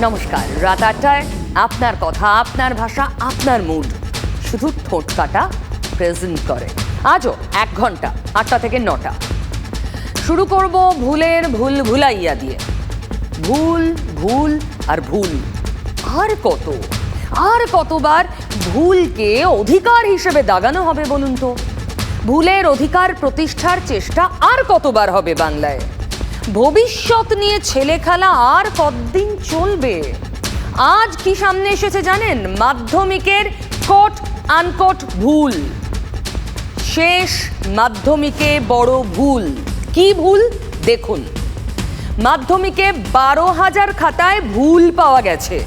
নমস্কার, রাত আটটায় আপনার কথা, আপনার ভাষা, আপনার মুড শুধু ঠোঁট কাটা প্রেজেন্ট করে। আজও এক ঘণ্টা, আটটা থেকে নটা। শুরু করব ভুলের ভুল ভুলাইয়া দিয়ে। ভুল ভুল আর ভুল। আর কত? আর কতবার ভুলকে অধিকার হিসেবে দাগানো হবে বলুন তো? ভুলের অধিকার প্রতিষ্ঠার চেষ্টা আর কতবার হবে বাংলায়? ভবিষ্যৎ নিয়ে ছেলে খেলা আর কতদিন চলবে? আজ কি সামনে এসেছে জানেন? মাধ্যমিকের কোট আনকোট ভুল। শেষ মাধ্যমিকে বড় ভুল। কি ভুল? দেখুন। মাধ্যমিকে বারো হাজার খাতায় ভুল পাওয়া গেছে।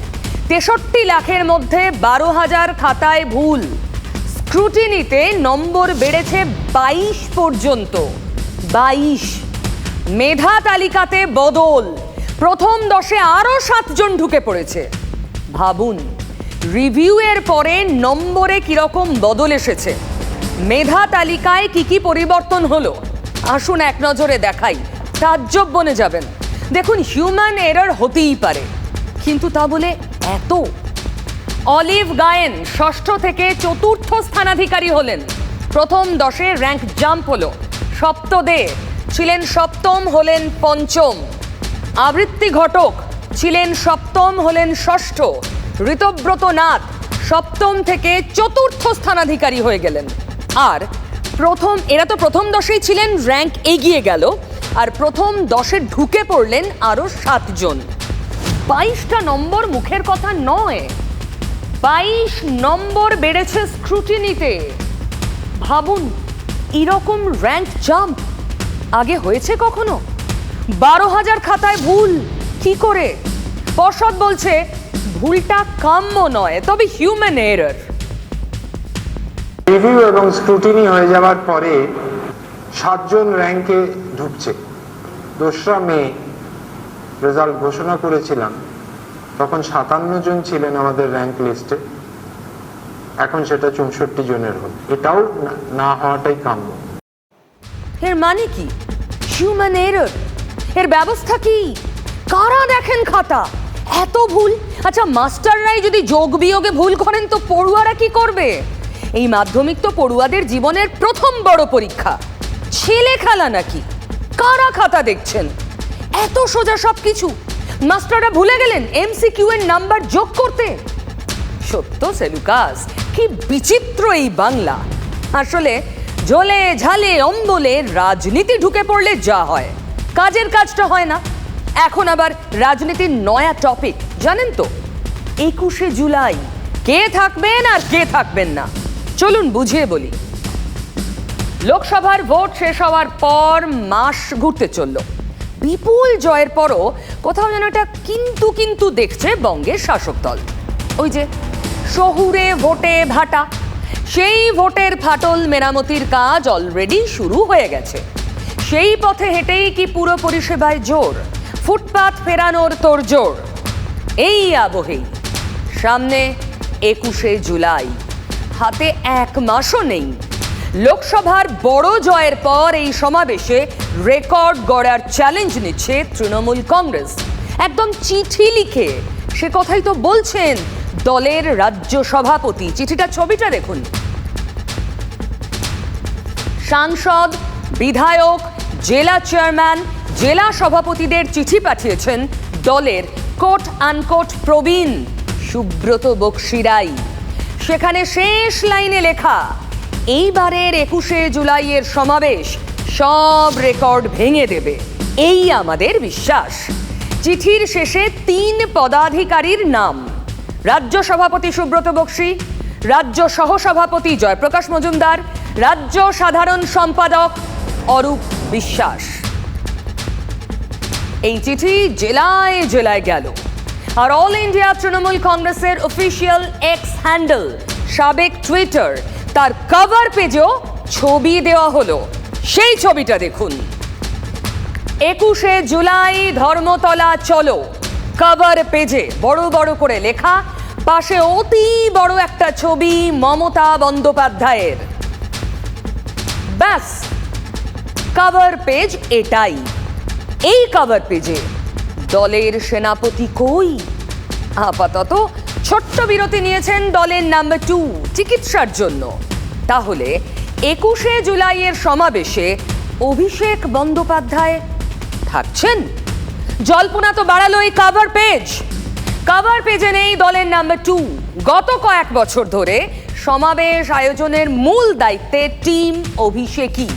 তেষট্টি লাখের মধ্যে বারো হাজার খাতায় ভুল। স্ক্রুটিনিতে নম্বর বেড়েছে বাইশ পর্যন্ত। বাইশ। মেধা তালিকাতে বদল। প্রথম দশে আরও সাতজন ঢুকে পড়েছে। ভাবুন, রিভিউয়ের পরে নম্বরে কীরকম বদল এসেছে। মেধা তালিকায় কি কি পরিবর্তন হলো? আসুন এক নজরে দেখাই। তাজ্জব বনে যাবেন। দেখুন হিউম্যান এরর হতেই পারে। কিন্তু তা বলে এত? অলিভ গায়েন ষষ্ঠ থেকে চতুর্থ স্থানাধিকারী হলেন। প্রথম দশে র্যাঙ্ক জাম্প হলো। সপ্তদে ছিলেন সপ্তম হলেন পঞ্চম। আবৃত্তি ঘটক ছিলেন সপ্তম হলেন ষষ্ঠ। ঋতব্রত নাথ সপ্তম থেকে চতুর্থ স্থানাধিকারী হয়ে গেলেন। আর প্রথম, এরা তো প্রথম দশেই ছিলেন র্যাঙ্ক এগিয়ে গেল। আর প্রথম দশে ঢুকে পড়লেন আরও সাতজন। বাইশটা নম্বর মুখের কথা নয়। বাইশ নম্বর বেড়েছে স্ক্রুটিনিতে ভাবুন, এরকম র্যাঙ্ক জাম্প হয়েছে কখনো? বারো হাজার খাতায় ভুল কি করে? পর্ষদ বলছে ভুলটা কাম্য নয় তবে হিউম্যান এরর রিভিউ এবং স্ক্রুটিনি হয়ে যাওয়ার পরে সাতজন র্যাঙ্কে ঢুকছে। দোসরা মে রেজাল্ট ঘোষণা করেছিলাম। তখন সাতান্ন জন ছিলেন আমাদের র্যাঙ্ক লিস্টে এখন সেটা চৌষট্টি জনের হল। এটাও না- না হওয়াটাই কাম্য। এর মানে কি? হিউম্যান এরর এর ব্যবস্থা কি? কারা দেখেন খাতা? এত ভুল? আচ্ছা মাস্টাররাই যদি যোগ বিয়োগে ভুল করেন তো পড়ুয়ারা কি করবে? এই মাধ্যমিক তো পড়ুয়াদের জীবনের প্রথম বড় পরীক্ষা। ছেলে খেলা নাকি? কারা খাতা দেখছেন? এত সোজা সব কিছু মাস্টাররা ভুলে গেলেন এমসিকিউ এর নাম্বার যোগ করতে? সত্য সেলুকাস, কি বিচিত্র এই বাংলা। আসলে ঝোলে ঝালে অম্বলে রাজনীতি ঢুকে পড়লে যা হয়। কাজের কাজটা হয় না। এখন আবার রাজনীতির নয়া টপিক জানেন তো? একুশে জুলাই। কে থাকবেন আর কে থাকবেন না? চলুন বুঝিয়ে বলি। লোকসভার ভোট শেষ হওয়ার পর মাস ঘুরতে চলল। বিপুল জয়ের পরও কোথাও যেন একটা কিন্তু কিন্তু দেখছে বঙ্গের শাসক দল। ওই যে, শহুরে ভোটে ভাটা। সেই ভোটের ফাটল মেরামতির কাজ অলরেডি শুরু হয়ে গেছে। সেই পথে হেঁটেই কি পুরো পরিষেবায় জোর? ফুটপাত ফেরানোর তোর জোর? এই আবহেই। সামনে একুশে জুলাই। হাতে এক মাসও নেই। লোকসভার বড় জয়ের পর এই সমাবেশে রেকর্ড গড়ার চ্যালেঞ্জ নিচ্ছে তৃণমূল কংগ্রেস। একদম চিঠি লিখে সে কথাই তো বলছেন দলের রাজ্য সভাপতি। চিঠিটা, ছবিটা দেখুন। সাংসদ, বিধায়ক, জেলা চেয়ারম্যান, জেলা সভাপতিদের চিঠি পাঠিয়েছেন দলের কোট আনকোট প্রবীণ সুব্রত বক্সিরাই। সেখানে শেষ লাইনে লেখা, এইবারের একুশে জুলাইয়ের সমাবেশ সব রেকর্ড ভেঙে দেবে। এই আমাদের বিশ্বাস। চিঠির শেষে তিন পদাধিকারীর নাম। রাজ্য সভাপতি সুব্রত বক্সি, রাজ্য সহসভাপতি জয়প্রকাশ মজুমদার, রাজ্য সাধারণ সম্পাদক অরূপ বিশ্বাস। এই চিঠি জেলায় জেলায় গেল। আর অল ইন্ডিয়া তৃণমূল কংগ্রেসের অফিসিয়াল এক্স হ্যান্ডেল, সাবেক টুইটার, তার কভার পেজেও ছবি দেওয়া হলো। সেই ছবিটা দেখুন। একুশে জুলাই ধর্মতলা চলো। কভার পেজে বড় বড় করে লেখা, পাশে অতি বড় একটা ছবি মমতা বন্দ্যোপাধ্যায়ের। ব্যাস কভার পেজ এটাই। এই কভার পেজে দলের সেনাপতি কই? আপাতত ছোট্ট বিরতি নিয়েছেন দলের নাম্বার টু চিকিৎসার জন্য। তাহলে একুশে জুলাইয়ের সমাবেশে অভিষেক বন্দ্যোপাধ্যায় থাকছেন? জল্পনা তো বাড়ালোই কাভার পেজ কাভার পেজে নেই দলের নাম্বার টু গত কয়েক বছর ধরে সমাবেশ আয়োজনের মূল দায়িত্বে টিম অভিষেকই।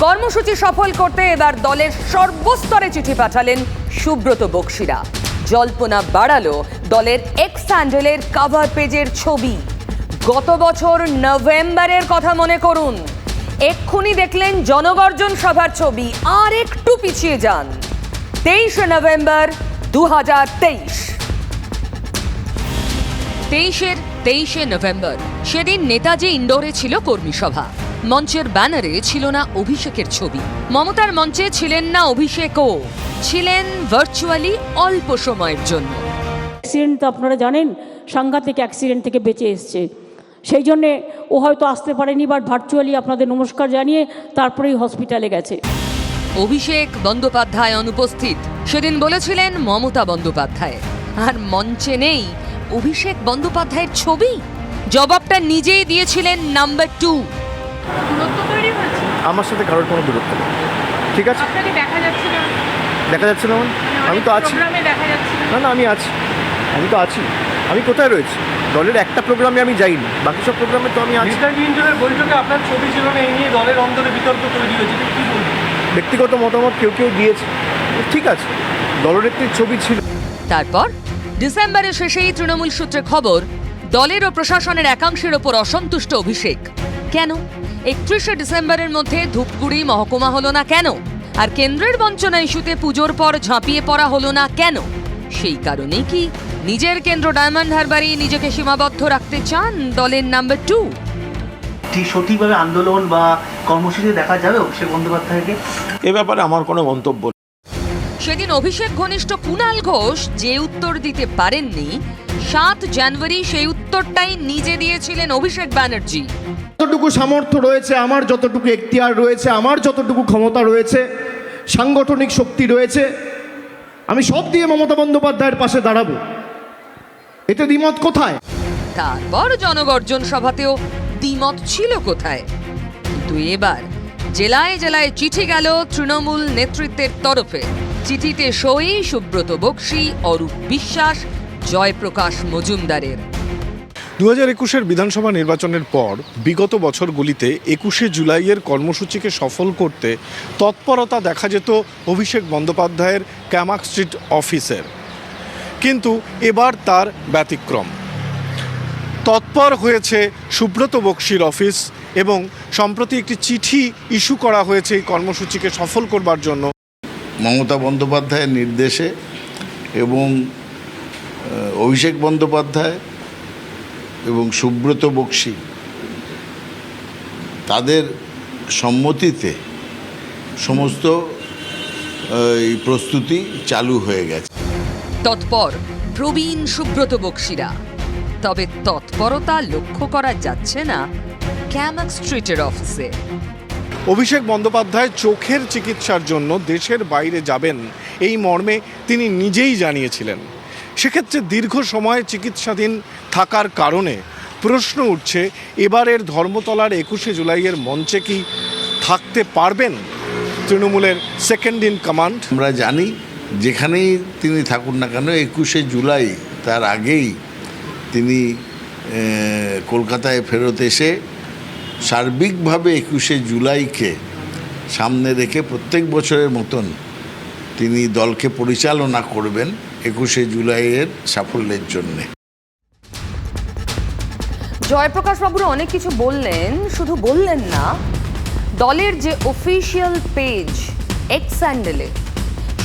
কর্মসূচি সফল করতে এবার দলের সর্বস্তরে চিঠি পাঠালেন সুব্রত বক্সিরা। জল্পনা বাড়ালো দলের এক্স স্যান্ডেলের কাভার পেজের ছবি। গত বছর নভেম্বরের কথা মনে করুন। এক্ষুনি দেখলেন জনগর্জন সভার ছবি। আর একটু পিছিয়ে যান। তেইশে নভেম্বর দু হাজার তেইশ। তেইশের তেইশে নভেম্বর সেদিন নেতাজি ইন্ডোরে ছিল কর্মী সভা। মঞ্চের ব্যানারে ছিল না অভিষেকের ছবি। মমতার মঞ্চে ছিলেন না অভিষেকও ছিলেন ভার্চুয়ালি অল্প সময়ের জন্য। অ্যাক্সিডেন্ট তো আপনারা জানেন সাংঘাতিক অ্যাক্সিডেন্ট থেকে বেঁচে এসছে। সেই জন্যে ও হয়তো আসতে পারেনি বাট ভার্চুয়ালি আপনাদের নমস্কার জানিয়ে তারপরেই হসপিটালে গেছে। অভিষেক বন্দ্যোপাধ্যায় অনুপস্থিত সেদিন বলেছিলেন মমতা বন্দ্যোপাধ্যায়। আর মঞ্চে নেই অভিষেক বন্দ্যোপাধ্যায়ের ছবি। জবাবটা নিজেই দিয়েছিলেন নাম্বার টু। আমার সাথে কারোর কোনো দূরত্ব নেই। ঠিক আছে? দেখা যাচ্ছিল না। দেখা যাচ্ছে না মানে? আমি তো আছি। না? না আমি আছি। আমি তো আছি। আমি কোথায় রয়েছি? দলের একটা প্রোগ্রামে আমি যাইনি। বাকি সব প্রোগ্রামে তো আমি আছি। বৈঠকে আপনার ছবি ছিল না এই নিয়ে দলের অন্তরে বিতর্ক তৈরি হয়েছে। কি বলবেন? ব্যক্তিগত মতামত কেউ কেউ দিয়েছে। ঠিক আছে, দলনেত্রীর ছবি ছিল। তারপর, ডিসেম্বরের শেষেই তৃণমূল সূত্রে খবর, দলের ও প্রশাসনের একাংশের ওপর অসন্তুষ্ট অভিষেক। কেন? একত্রিশে ডিসেম্বরের মধ্যে ধূপগুড়ি মহকুমা হলো না কেন? আর কেন্দ্রের বঞ্চনা ইস্যুতে পুজোর পর ঝাঁপিয়ে পড়া হলো না কেন? সেই কারণেই কি নিজের কেন্দ্র ডায়মন্ড হারবারে নিজেকে সীমাবদ্ধ রাখতে চান দলের নাম্বার টু? সঠিকভাবে আন্দোলন বা কর্মসূচি দেখা যাবে অভিষেক বন্দ্যোপাধ্যায়কে? এ ব্যাপারে আমার কোনো মন্তব্য নেই। সেদিন অভিষেক ঘনিষ্ঠ কুণাল ঘোষ যে উত্তর দিতে পারেননি সাত জানুয়ারি সেই উত্তরটাই নিজে দিয়েছিলেন অভিষেক ব্যানার্জি। যতটুকু সামর্থ্য রয়েছে আমার যতটুকু এখতিয়ার রয়েছে আমার যতটুকু ক্ষমতা রয়েছে সাংগঠনিক শক্তি রয়েছে আমি সব দিয়ে মমতা বন্দ্যোপাধ্যায়ের পাশে দাঁড়াবো। এতে দ্বিমত কোথায়? তারপর জনগর্জন সভাতেও দ্বিমত ছিল কোথায়? কিন্তু এবার, জেলায় জেলায় চিঠি গেল তৃণমূল নেতৃত্বের তরফে। চিঠিতে সই সুব্রত বক্সি, অরূপ বিশ্বাস, জয়প্রকাশ মজুমদারের। দু হাজার একুশের বিধানসভা নির্বাচনের পর বিগত বছরগুলিতে একুশে জুলাইয়ের কর্মসূচিকে সফল করতে তৎপরতা দেখা যেত অভিষেক বন্দ্যোপাধ্যায়ের ক্যামাক স্ট্রিট অফিসের। কিন্তু এবার তার ব্যতিক্রম। তৎপর হয়েছে সুব্রত বক্সির অফিস এবং সম্প্রতি একটি চিঠি ইস্যু করা হয়েছে এই কর্মসূচিকে সফল করবার জন্য। মমতা বন্দ্যোপাধ্যায়ের নির্দেশে এবং অভিষেক বন্দ্যোপাধ্যায় এবং সুব্রত বক্সি তাদের সম্মতিতে সমস্ত এই প্রস্তুতি চালু হয়ে গেছে। তৎপর প্রবীণ সুব্রত বক্সিরা। তবে তৎপরতা লক্ষ্য করা যাচ্ছে না ক্যামাক স্ট্রিটের অফিসে। অভিষেক বন্দ্যোপাধ্যায় চোখের চিকিৎসার জন্য দেশের বাইরে যাবেন এই মর্মে তিনি নিজেই জানিয়েছিলেন। সেক্ষেত্রে দীর্ঘ সময় চিকিৎসাধীন থাকার কারণে প্রশ্ন উঠছে এবারের ধর্মতলার একুশে জুলাইয়ের মঞ্চে কি থাকতে পারবেন? তৃণমূলের সেকেন্ড ইন কমান্ড আমরা জানি যেখানেই তিনি থাকুন না কেন একুশে জুলাই তার আগেই তিনি কলকাতায় ফেরত এসে সার্বিকভাবে একুশে জুলাইকে সামনে রেখে প্রত্যেক বছরের মতন তিনি দলকে পরিচালনা করবেন একুশে জুলাইয়ের সাফল্যের জন্যে। জয়প্রকাশ বাবুর অনেক কিছু বললেন, শুধু বললেন না, দলের যে অফিসিয়াল পেজ এক্স স্যান্ডেলে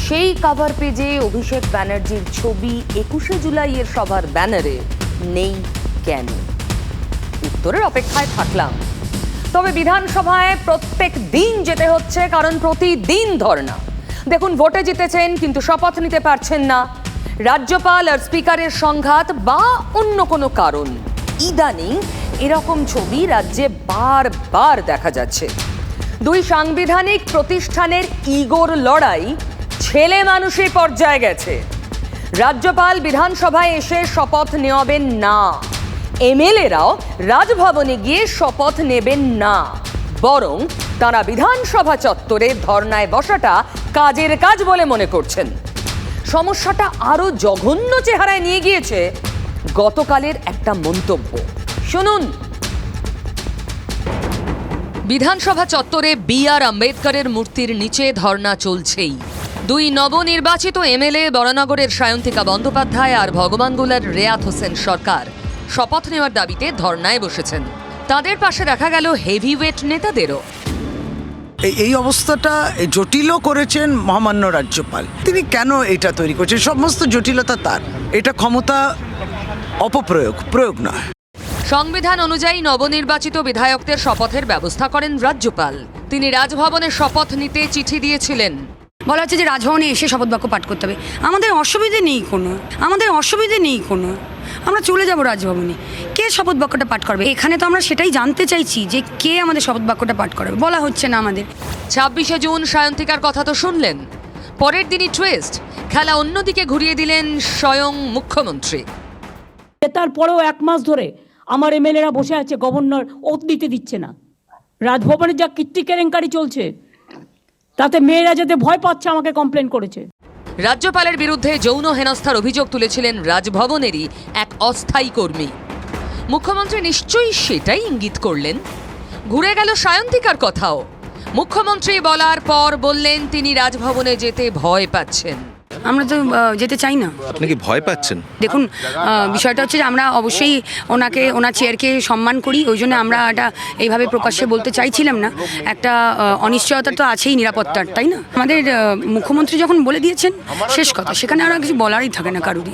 সেই কাভার পেজে অভিষেক ব্যানার্জির ছবি একুশে জুলাইয়ের সভার ব্যানারে নেই কেন? উত্তরের অপেক্ষায় থাকলাম। তবে বিধানসভায় প্রত্যেক দিন যেতে হচ্ছে, কারণ প্রতিদিন ধর্ণা। দেখুন, ভোটে জিতেছেন, কিন্তু শপথ নিতে পারছেন না। রাজ্যপাল আর স্পিকারের সংঘাত বা অন্য কোনো কারণ। ইদানিং এরকম ছবি রাজ্যে বারবার দেখা যাচ্ছে। দুই সাংবিধানিক প্রতিষ্ঠানের ইগোর লড়াই ছেলে মানুষের পর্যায়ে গেছে। রাজ্যপাল বিধানসভায় এসে শপথ নেওয়াবেন না। এমএলএরাও রাজভবনে গিয়ে শপথ নেবেন না। বরং তারা বিধানসভা চত্বরে ধর্নায় বসাটা কাজের কাজ বলে মনে করছেন। সমস্যাটা আরও জঘন্য চেহারায় নিয়ে গিয়েছে গতকালের একটা মন্তব্য। শুনুন। বিধানসভা চত্বরে বি আর আম্বেদকরের মূর্তির নিচে ধর্ণা চলছেই। দুই নবনির্বাচিত এমএলএ বরানগরের সায়ন্তিকা বন্দ্যোপাধ্যায় আর ভগবানগোলার রেয়াত হোসেন সরকার। শপথ নেওয়ার দাবিতে ধর্নায় বসেছেন। তাদের পাশে দেখা গেল হেভিওয়েট নেতাদেরও। এই- এই অবস্থাটা জটিলও করেছেন মহামান্য রাজ্যপাল। তিনি কেন এটা তৈরি করছেন? সমস্ত জটিলতা তার। এটা ক্ষমতা অপপ্রয়োগ প্রয়োগ নয়। সংবিধান অনুযায়ী নবনির্বাচিত বিধায়কদের শপথের ব্যবস্থা করেন রাজ্যপাল। তিনি রাজভবনে শপথ নিতে চিঠি দিয়েছিলেন। বলা হচ্ছে যে রাজভবনে এসে শপথ বাক্য পাঠ করতে হবে। আমাদের অসুবিধে নেই কোনো। আমাদের অসুবিধে নেই কোনো। আমরা চলে যাব রাজভবনে। কে শপথ বাক্যটা পাঠ করবে? এখানে তো আমরা সেটাই জানতে চাইছি যে কে আমাদের শপথ বাক্যটা পাঠ করবে। বলা হচ্ছে না আমাদের। ছাব্বিশে জুন সায়ন্তিকার কথা তো শুনলেন। পরের দিনই টুয়েস্ট খেলা অন্যদিকে ঘুরিয়ে দিলেন স্বয়ং মুখ্যমন্ত্রী। তারপরেও এক মাস ধরে আমার এমএলএরা বসে আছে গভর্নর ওত দিতে দিচ্ছে না। রাজভবনে যা কীর্তি কেলেঙ্কারি চলছে তাতে মেয়েরা যাতে ভয় পাচ্ছে, আমাকে কমপ্লেন করেছে। রাজ্যপালের বিরুদ্ধে যৌন হেনস্থার অভিযোগ তুলেছিলেন রাজভবনেরই এক অস্থায়ী কর্মী। মুখ্যমন্ত্রী নিশ্চয়ই সেটাই ইঙ্গিত করলেন। ঘুরে গেল সায়ন্তিকার কথাও। মুখ্যমন্ত্রী বলার পর বললেন, তিনি রাজভবনে যেতে ভয় পাচ্ছেন। আমরা তো যেতে চাই না। আপনি কি ভয় পাচ্ছেন? দেখুন বিষয়টা হচ্ছে যে আমরা অবশ্যই ওনাকে ওনার চেয়ারকে সম্মান করি ওই জন্য আমরা এটা এইভাবে প্রকাশ্যে বলতে চাইছিলাম না। একটা অনিশ্চয়তা তো আছেই নিরাপত্তার তাই না? আমাদের মুখ্যমন্ত্রী যখন বলে দিয়েছেন শেষ কথা সেখানে আর কিছু বলারই থাকে না কারুরই।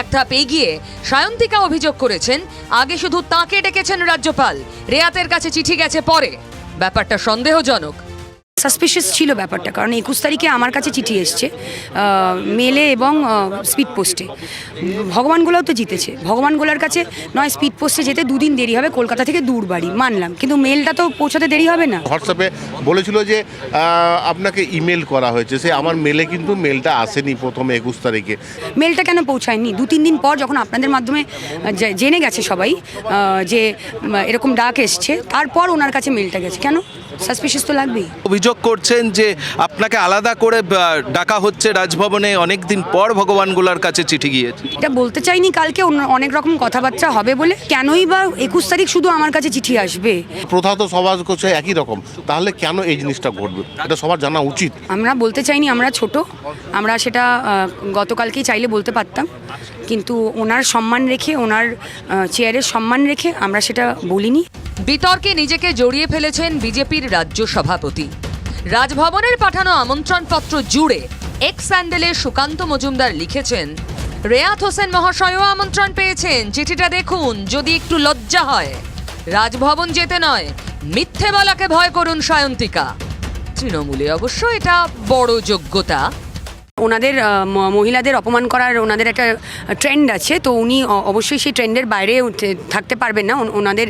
এক ধাপ এগিয়ে সায়ন্তিকা অভিযোগ করেছেন আগে শুধু তাকে ডেকেছেন রাজ্যপাল রেয়াতের কাছে চিঠি গেছে পরে। ব্যাপারটা সন্দেহজনক। সাসপিশিয়াস ছিল ব্যাপারটা কারণ একুশ তারিখে আমার কাছে চিঠি এসছে মেলে এবং স্পিড পোস্টে ভগবানগুলোও তো জিতেছে। ভগবানগুলোর কাছে নয় স্পিড পোস্টে যেতে দুদিন দেরি হবে কলকাতা থেকে দূর বাড়ি মানলাম। কিন্তু মেলটা তো পৌঁছাতে দেরি হবে না। হোয়াটসঅ্যাপে বলেছিল যে আপনাকে ইমেল করা হয়েছে। সে আমার মেলে কিন্তু মেলটা আসেনি প্রথমে একুশ তারিখে। মেলটা কেন পৌঁছায়নি? দু তিন দিন পর যখন আপনাদের মাধ্যমে জেনে গেছে সবাই যে এরকম ডাক এসছে তারপর ওনার কাছে মেলটা গেছে। কেন? সাসপিশিয়াস তো লাগবেই। অভিযোগ করছেন যে আপনাকে আলাদা করে ডাকা হচ্ছে রাজভবনে অনেক দিন পর ভগবানগুলার কাছে চিঠি গিয়েছে। এটা বলতে চাইনি কালকে অনেক রকম কথাবার্তা হবে বলে। কেনই বা একুশ তারিখ শুধু আমার কাছে চিঠি আসবে? প্রথা তো সবার করছে একই রকম। তাহলে কেন এই জিনিসটা ঘটবে? এটা সবার জানা উচিত। আমরা বলতে চাইনি আমরা ছোট। আমরা সেটা গতকালকেই চাইলে বলতে পারতাম। কিন্তু ওনার সম্মান রেখে ওনার চেয়ারের সম্মান রেখে আমরা সেটা বলিনি। বিতর্কে নিজেকে জড়িয়ে ফেলেছেন বিজেপির রাজ্য সভাপতি। রাজভবনের পাঠানো আমন্ত্রণপত্র জুড়ে এক্স স্যান্ডেলে সুকান্ত মজুমদার লিখেছেন, রেয়াত হোসেন মহাশয়ও আমন্ত্রণ পেয়েছেন। চিঠিটা দেখুন, যদি একটু লজ্জা হয়। রাজভবন যেতে নয়, মিথ্যে বলাকে ভয় করুন সায়ন্তিকা। তৃণমূলে অবশ্য এটা বড় যোগ্যতা। ওনাদের মহিলাদের অপমান করার ওনাদের একটা ট্রেন্ড আছে। তো উনি অবশ্যই সেই ট্রেন্ডের বাইরে থাকতে পারবেন না। ওনাদের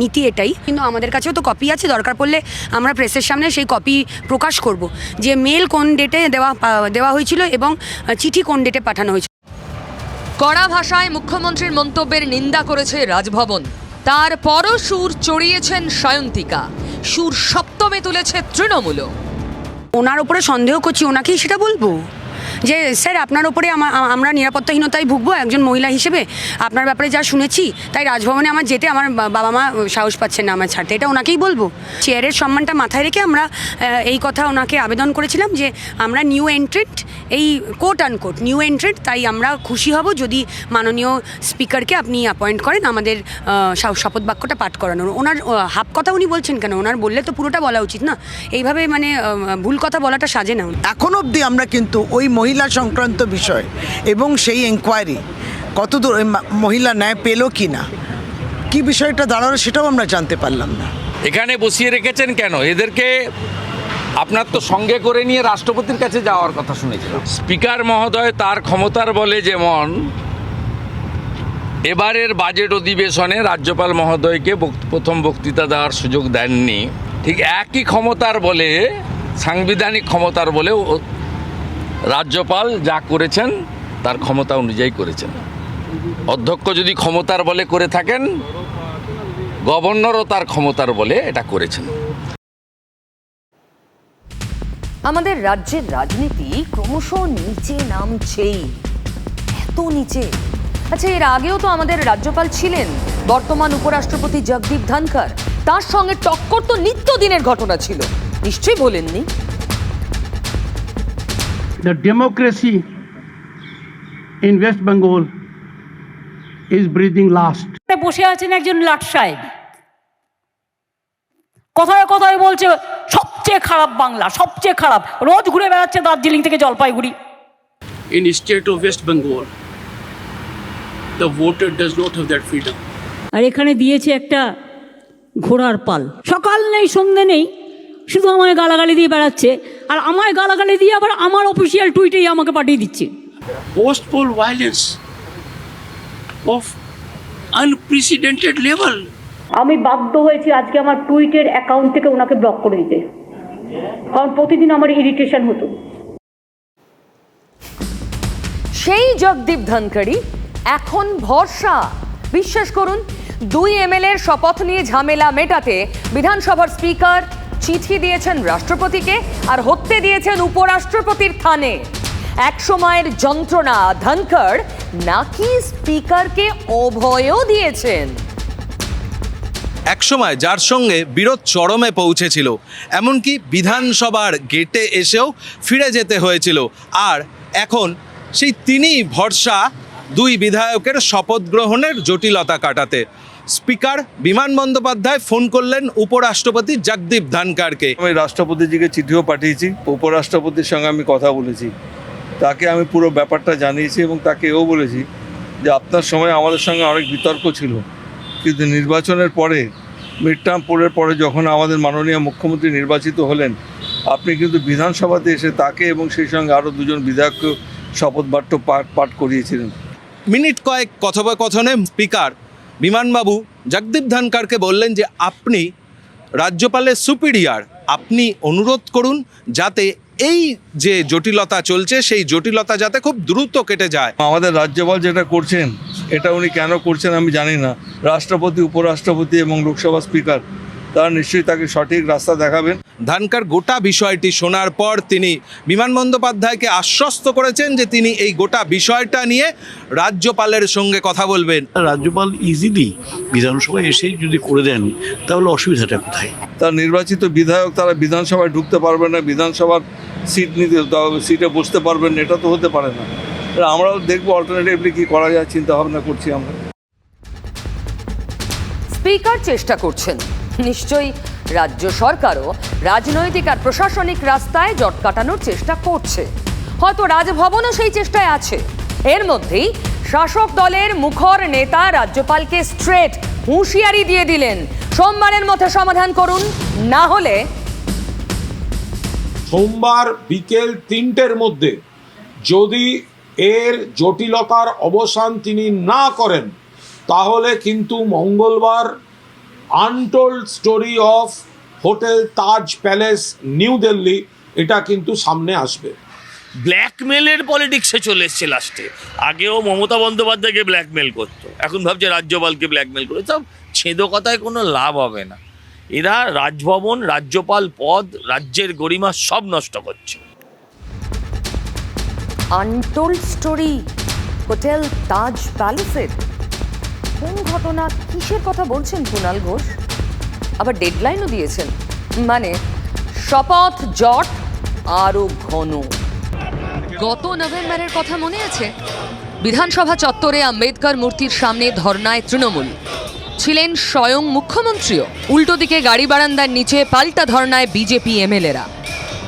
নীতি এটাই। কিন্তু আমাদের কাছেও তো কপি আছে। দরকার পড়লে আমরা প্রেসের সামনে সেই কপি প্রকাশ করব। যে মেল কোন ডেটে দেওয়া দেওয়া হয়েছিল এবং চিঠি কোন ডেটে পাঠানো হয়েছিল। কড়া ভাষায় মুখ্যমন্ত্রীর মন্তব্যের নিন্দা করেছে রাজভবন। তারপরও সুর চড়িয়েছেন সায়ন্তিকা। সুর সপ্তমে তুলেছে তৃণমূলও। ওনার ওপরে সন্দেহ করছি ওনাকেই সেটা বলবো যে, স্যার, আপনার ওপরে আমরা নিরাপত্তাহীনতায় ভুগবো, একজন মহিলা হিসেবে। আপনার ব্যাপারে যা শুনেছি, তাই রাজভবনে আমার যেতে আমার বাবা মা সাহস পাচ্ছেন না আমার ছাড়তে। এটা ওনাকেই বলব। চেয়ারের সম্মানটা মাথায় রেখে আমরা এই কথা ওনাকে আবেদন করেছিলাম যে, আমরা নিউ এন্ট্রেন্ট, এই কোট আনকোট নিউ এন্ট্রেন্ট, তাই আমরা খুশি হব যদি মাননীয় স্পিকারকে আপনি অ্যাপয়েন্ট করেন আমাদের শপথ বাক্যটা পাঠ করানোর। ওনার হাফ কথা উনি বলছেন কেন? ওনার বললে তো পুরোটা বলা উচিত না? এইভাবে মানে ভুল কথা বলাটা সাজে না এখন অবধি আমরা কিন্তু ওই মহিলা সংক্রান্ত বিষয় এবং সেই এনকোয়ারি কতদূর মহিলা ন্যায় পেল কি না? কি বিষয়টা দাঁড়াল সেটাও আমরা জানতে পারলাম না। এখানে বসিয়ে রেখেছেন কেন? এদেরকে আপনার তো সঙ্গে করে নিয়ে রাষ্ট্রপতির কাছে যাওয়ার কথা শুনেছিলাম। স্পিকার মহোদয় তার ক্ষমতার বলে যেমন, এবারের বাজেট অধিবেশনে রাজ্যপাল মহোদয়কে প্রথম বক্তৃতা দেওয়ার সুযোগ দেননি। ঠিক একই ক্ষমতার বলে, সাংবিধানিক ক্ষমতার বলে রাজ্যপাল যা করেছেন, তার ক্ষমতা অনুযায়ী করেছেন। অধ্যক্ষ যদি ক্ষমতার বলে করে থাকেন, গভর্নরও তার ক্ষমতার বলে এটা করেছেন। আমাদের রাজ্যের রাজনীতি ক্রমশ নিচে নামছেই। এত নিচে। আচ্ছা এর আগেও তো আমাদের রাজ্যপাল ছিলেন বর্তমান উপরাষ্ট্রপতি জগদীপ ধনকর তার সঙ্গে টক্কর তো নিত্যদিনের ঘটনা ছিল। নিশ্চয়ই বলেননি। The democracy in West Bengal is breathing last বসে আছেন একজন লাট সাহেব। কথায় কথায় বলছে সবচেয়ে খারাপ বাংলা সবচেয়ে খারাপ। রোজ ঘুরে বেড়াচ্ছে দার্জিলিং থেকে Jalpaiguri. In state of West Bengal the voter does not have that freedom আর এখানে দিয়েছে একটা ঘোড়ার পাল। সকাল নেই সন্ধে নেই। শুধু আমায় গালাগালি দিয়ে বেড়াচ্ছে আর আমায় গালাগালি দিয়ে আবার আমার অফিসিয়াল টুইটেই আমাকে পাঠিয়ে দিচ্ছে। Post-poll violence of unprecedented level. আমি বাধ্য হয়েছি আজকে আমার টুইটের অ্যাকাউন্ট থেকে ওনাকে ব্লক করে দিতে। কারণ প্রতিদিন আমার ইরিটেশন হতো। সেই জগদীপ ধনখড়ি এখন ভরসা। বিশ্বাস করুন দুই এমএলএর শপথ নিয়ে ঝামেলা মেটাতে বিধানসভার স্পিকার চিঠি দিয়েছেন রাষ্ট্রপতিকে আর হত্যে দিয়েছেন উপরাষ্ট্রপতির থানে। এক সময়ের যন্ত্রণা, ধনখড়, নাকি স্পিকারকে অভয়ও দিয়েছেন? একসময় যার সঙ্গে বিরোধ চরমে পৌঁছেছিল, এমনকি বিধানসভার গেটে এসেও ফিরে যেতে হয়েছিল। আর এখন সেই তিনি ভরসা দুই বিধায়কের শপথ গ্রহণের জটিলতা কাটাতে। স্পিকার বিমান বন্দ্যোপাধ্যায় ফোন করলেন উপরাষ্ট্রপতি জগদীপ ধানকারকে আমি রাষ্ট্রপতিজিকে চিঠিও পাঠিয়েছি উপরাষ্ট্রপতির সঙ্গে আমি কথা বলেছি। তাকে আমি পুরো ব্যাপারটা জানিয়েছি এবং তাকে এও বলেছি যে আপনার সময় আমাদের সঙ্গে অনেক বিতর্ক ছিল। কিন্তু নির্বাচনের পরে মিড টার্ম পোলের পরে যখন আমাদের মাননীয় মুখ্যমন্ত্রী নির্বাচিত হলেন আপনি কিন্তু বিধানসভাতে এসে তাকে এবং সেই সঙ্গে আরও দুজন বিধায়ককে শপথ বাক্য পাঠ পাঠ করিয়েছিলেন। মিনিট কয়েক কথোপকথনে স্পিকার বিমানবাবু জগদীপ ধনকারকে বললেন যে আপনি রাজ্যপালের সুপিরিয়ার, আপনি অনুরোধ করুন যাতে এই যে জটিলতা চলছে, সেই জটিলতা যাতে খুব দ্রুত কেটে যায়। আমাদের রাজ্যপাল যেটা করছেন, এটা উনি কেন করছেন আমি জানি না। রাষ্ট্রপতি, উপরাষ্ট্রপতি এবং লোকসভা স্পিকার তারা নিশ্চয়ই তাকে সঠিক রাস্তা দেখাবেন। ধানকার গোটা বিষয়টি শোনার পর তিনি বিমান বন্দ্যোপাধ্যায়কে আশ্বস্ত করেছেন যে তিনি এই গোটা বিষয়টা নিয়ে রাজ্যপালের সঙ্গে কথা বলবেন। রাজ্যপাল ইজিলি বিধানসভায় এসে যদি করে দেন তাহলে অসুবিধাটা কোথায়? তার নির্বাচিত বিধায়ক তারা বিধানসভায় ঢুকতে পারবে না বিধানসভার সিট নিতে সিটে বসতে পারবেন এটা তো হতে পারে না। আমরাও দেখব অল্টারনেটিভলি কী করা যায় চিন্তা ভাবনা করছি আমরা। স্পিকার চেষ্টা করছেন। নিশ্চয়ই রাজ্য সরকারও রাজনৈতিক আর প্রশাসনিক রাস্তায় জট কাটানোর চেষ্টা করছে। হয়তো রাজভবনও সেই চেষ্টায় আছে। এর মধ্যেই শাসক দলের মুখর নেতা রাজ্যপালকে স্ট্রেট হুঁশিয়ারি দিয়ে দিলেন। সোমবারের মধ্যে সমাধান করুন, না হলে সোমবার বিকেল তিনটের মধ্যে যদি এর জটিলতার অবসান তিনি না করেন, তাহলে কিন্তু মঙ্গলবার untold story of hotel Taj palace New Delhi এটা কিন্তু সামনে আসবে। ব্ল্যাকমেলের পলিটিক্সে চলে এসছে লাস্টে। আগেও মমতা বন্দ্যোপাধ্যায়কে ব্ল্যাকমেল করতো। এখন ভাবছে রাজ্যপালকে ব্ল্যাকমেল করে। সব ছেদকতায় কোনো লাভ হবে না। এরা রাজভবন রাজ্যপাল পদ রাজ্যের গরিমা সব নষ্ট করছে। আনটোল্ড স্টোরি হোটেল তাজ প্যালেসের। কোন ঘটনা কিসের কথা বলছেন কুণাল ঘোষ? আবার ডেডলাইনও দিয়েছেন। মানে শপথ, জট, আরও ঘন। গত নভেম্বরের কথা মনে আছে? বিধানসভা চত্বরে আম্বেদকর মূর্তির সামনে ধর্নায় তৃণমূল। ছিলেন স্বয়ং মুখ্যমন্ত্রীও। উল্টো দিকে গাড়ি বারান্দার নিচে পাল্টা ধর্নায় বিজেপি এমএলএরা।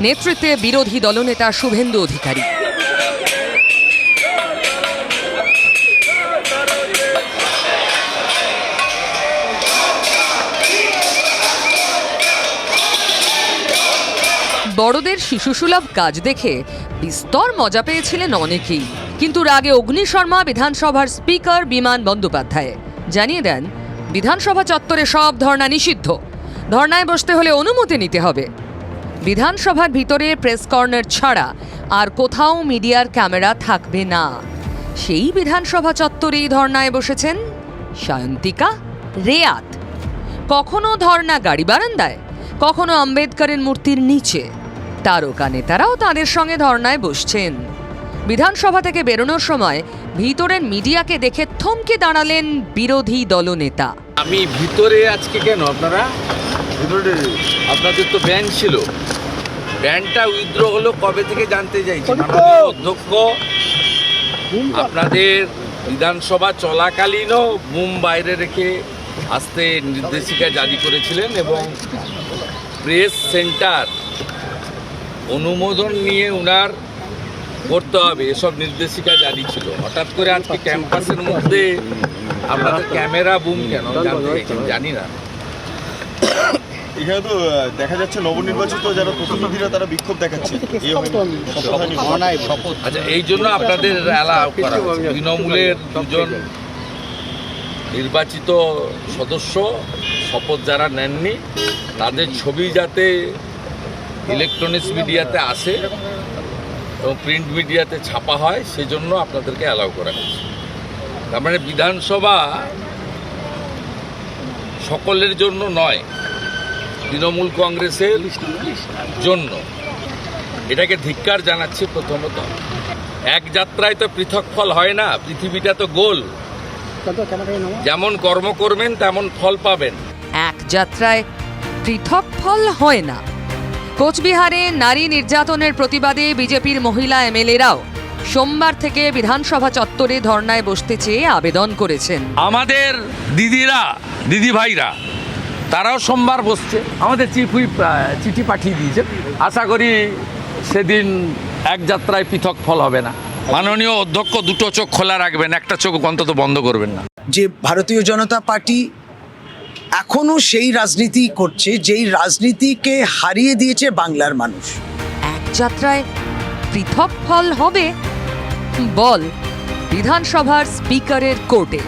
নেতৃত্বে বিরোধী দলনেতা শুভেন্দু অধিকারী। বড়দের শিশুসুলভ কাজ দেখে বিস্তর মজা পেয়েছিলেন অনেকেই। কিন্তু রাগে অগ্নিশর্মা বিধানসভার স্পিকার বিমান বন্দ্যোপাধ্যায়। জানিয়ে দেন, বিধানসভা চত্বরে সব ধর্ণা নিষিদ্ধ। ধর্নায় বসতে হলে অনুমতি নিতে হবে। বিধানসভার ভিতরে প্রেস কর্নার ছাড়া আর কোথাও মিডিয়ার ক্যামেরা থাকবে না। সেই বিধানসভা চত্বরেই ধর্নায় বসেছেন সায়ন্তিকা রেয়াত। কখনো ধর্না গাড়ি বারান্দায়, কখনো আম্বেদকরের মূর্তির নিচে। তারকা নেতারাও তাদের সঙ্গে ধর্নায় বসছেন। বিধানসভা থেকে বেরোনোর সময় ভিতরের মিডিয়াকে দেখে থমকে দাঁড়ালেন বিরোধী দলনেতা। আমি ভিতরে আজকে কেন আপনারা? আপনাদের তো ব্যান ছিল। ব্যানটা উইথড্র হলো কবে থেকে জানতে চাইছি অধ্যক্ষ! আপনাদের বিধানসভা চলাকালীনও বুম বাইরে রেখে আসতে নির্দেশিকা জারি করেছিলেন এবং প্রেস সেন্টার অনুমোদন নিয়ে উনার করতে হবে এসব নির্দেশিকা জারি ছিল। হঠাৎ করে আজকে ক্যাম্পাসের মধ্যে আপনাদের ক্যামেরা বুম কেন? জানি না। এখানে তো দেখা যাচ্ছে নবনির্বাচিত যারা প্রতিনিধিরা তারা বিক্ষোভ দেখাচ্ছে। আচ্ছা এই জন্য আপনাদের অ্যালাউ করা। তৃণমূলের দুজন নির্বাচিত সদস্য শপথ যারা নেননি তাদের ছবি যাতে ইলেকট্রনিক্স মিডিয়াতে আসে এবং প্রিন্ট মিডিয়াতে ছাপা হয় সেজন্য আপনাদেরকে অ্যালাউ করা হয়েছে। তার মানে বিধানসভা সকলের জন্য নয় তৃণমূল কংগ্রেসের জন্য। এটাকে ধিক্কার জানাচ্ছি প্রথমত। এক যাত্রায় তো পৃথক ফল হয় না পৃথিবীটা তো গোল। যেমন কর্ম করবেন তেমন ফল পাবেন। এক যাত্রায় পৃথক ফল হয় না। কোচবিহারে নারী নির্যাতনের প্রতিবাদে বিজেপির মহিলা এমএলএরাও সোমবার থেকে বিধানসভা চত্বরে ধর্নায় বসতে চেয়ে আবেদন করেছেন। আমাদের দিদিরা দিদি ভাইরা তারাও সোমবার বসছে। আমাদের চিফ হুইপ চিঠি পাঠিয়ে দিয়েছে। আশা করি সেদিন এক যাত্রায় পৃথক ফল হবে না। মাননীয় অধ্যক্ষ দুটো চোখ খোলা রাখবেন একটা চোখ অন্তত বন্ধ করবেন না। যে ভারতীয় জনতা পার্টি এখনও সেই রাজনীতি করছে, যেই রাজনীতিকে হারিয়ে দিয়েছে বাংলার মানুষ। এক যাত্রায় পৃথক ফল হবে বল বিধানসভার স্পিকারের কোর্টে।